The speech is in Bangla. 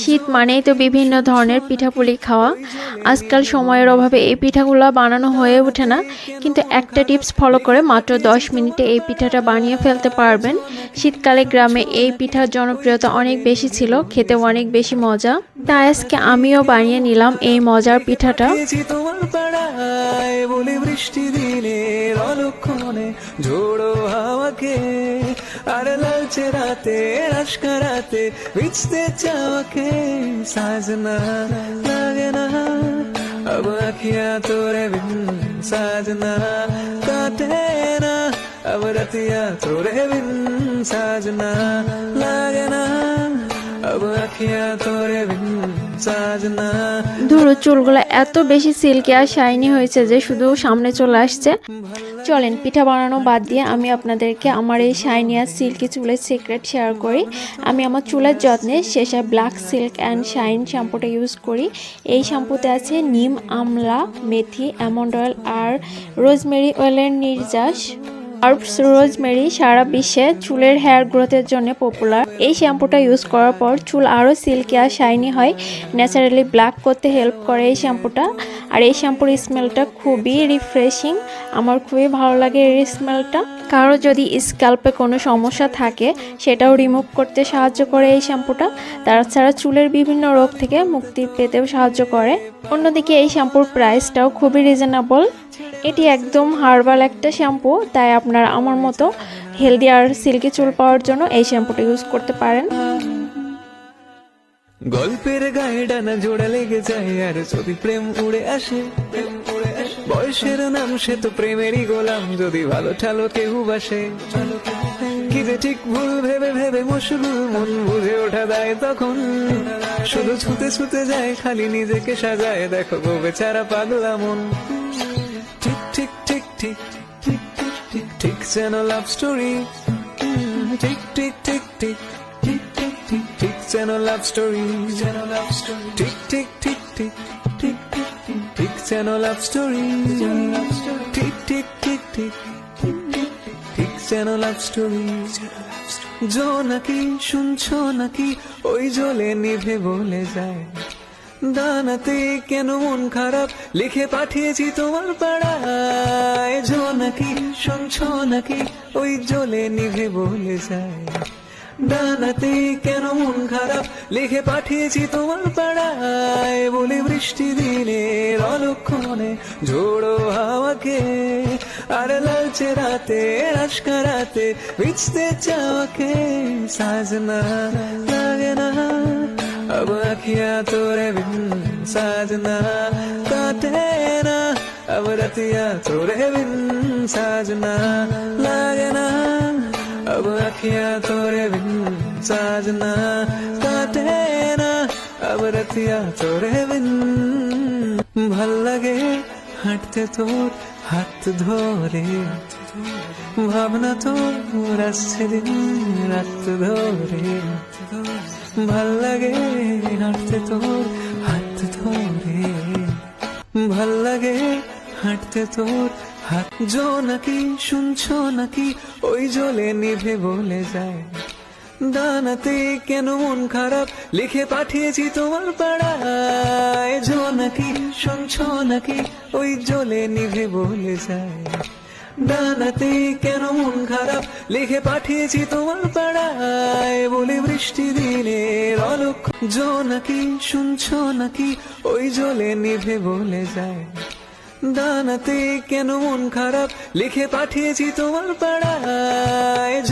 শীত মানেই তো বিভিন্ন ধরনের পিঠাপুলি খাওয়া। আজকাল সময়ের অভাবে এই পিঠাগুলো বানানো হয়ে ওঠে না, কিন্তু একটা টিপস ফলো করে মাত্র 10 মিনিটে এই পিঠাটা বানিয়ে ফেলতে পারবেন। শীতকালে গ্রামে এই পিঠার জনপ্রিয়তা অনেক বেশি ছিল, খেতেও অনেক বেশি মজা। তাই আজকে আমিও বানিয়ে নিলাম এই মজার পিঠাটা। বৃষ্টি ঝোড়ো হাওয়াকে আর লালচে রাতে রাস্কা রাতে ভিজতে চাওয়াকে সাজনা লাগে না अब अखियां तोरे बिन साजना काटे ना अब रतिया तोरे बिन साजना लागे ना ধরো, চুলগুলো এত বেশি সিল্কি আর শাইনি হয়েছে যে শুধু সামনে চলে আসছে। চলেন, পিঠা বানানো বাদ দিয়ে আমি আপনাদেরকে আমার এই শাইনি আর সিল্কি চুলের সিক্রেট শেয়ার করি। আমি আমার চুলের যত্নে শেষে ব্ল্যাক সিল্ক অ্যান্ড শাইন শ্যাম্পুটা ইউজ করি। এই শ্যাম্পুতে আছে নিম, আমলা, মেথি অ্যামন্ড অয়েল আর রোজমেরি অয়েলের নির্যাস। হার্বস রোজমেরি সারা বিশ্বে চুলের হেয়ার গ্রোথের জন্য পপুলার। এই শ্যাম্পুটা ইউজ করার পর চুল আরও সিল্কি আর শাইনি হয়। ন্যাচারালি ব্ল্যাক করতে হেল্প করে এই শ্যাম্পুটা। আর এই শ্যাম্পুর স্মেলটা খুবই রিফ্রেশিং। আমার খুবই ভালো লাগে এর স্মেলটা। কারও যদি স্ক্যাল্পে কোনো সমস্যা থাকে, সেটাও রিমুভ করতে সাহায্য করে এই শ্যাম্পুটা। তাছাড়া চুলের বিভিন্ন রোগ থেকে মুক্তি পেতেও সাহায্য করে। অন্যদিকে এই শ্যাম্পুর প্রাইসটাও খুবই রিজনেবল। এটি একদম হার্বাল একটা শ্যাম্পু, তাই আপনারা আমার মতো হেলদি আর সিল্কি চুল পাওয়ার জন্য এই শ্যাম্পুটা ইউজ করতে পারেন। গল্পের গায়ে ডানা জোড়া লেগে যায়, আর যদি প্রেম উড়ে আসে, বয়সের নাম সে তো প্রেমেরই গোলাম, যদি ভালো ঠালো কেউ বাসে। কি যে ঠিক ভুল ভেবে ভেবে মশগুল মন বুঝে ওঠা দেয় তখন। শুধু ছুতে ছুতে যায়, খালি নিজেকে সাজায়, দেখো বেচারা পাগলা মন। tick, tick, tick, tick, ticks in a love story. Tick, tick, tick, tick, tick, tick, tick, ticks in a love story. In a love story. Tick, tick, tick, tick, tick, tick, tick, ticks in a love story. Tick, tick, tick, tick, tick, ticks in a love story. জো নাকি শুনছো নাকি ওই জলে নিভে বলে যায় দানাতে কেন মন খারাপ? লিখে পাঠিয়েছি তোমার পাড়ায়। জো নাকি শুনছো নাকি, ওই জলে নিভে বলে যায়। দানাতে কেন মন খারাপ? লিখে পাঠিয়েছি তোমার পাড়ায়। বলে বৃষ্টি দিনের অলক্ষণে ঝোড়ো হাওয়াকে। আর লালচে রাতে রাতে ভিজতে চাওয়াকে। সাজনা লাগে না। अब अखिया तोरे बिन साजना, काटे ना। अब रतिया तोरे बिन साजना, लागे ना। अब अखिया तोरे बिन साजना, काटे ना। अब रतिया तोरे बिन। भल लगे हटते तोर, हाथ धोरे। ভাবনা তোর আসছে দিন রাত ধরে। ভালো লাগে হাঁটতে তোর হাত ধরে। ভালো লাগে হাঁটতে তোর হাত। জো নাকি শুনছো নাকি ওই জলে নিভে বলে যায়। দানাতে কেন মন খারাপ লিখে পাঠিয়েছি তোমার পাড়ায়। জো নাকি শুনছো নাকি ওই জলে নিভে বলে যায়। দানাতে কেন মন খারাপ? লিখে পাঠিয়েছি তোমার পাড়ায়, বলে বৃষ্টি দিলে অলক। জ নাকি, শুনছ নাকি? ওই জলে নিভে বলে যায়। দানাতে কেন মন খারাপ? লিখে পাঠিয়েছি তোমার পাড়ায়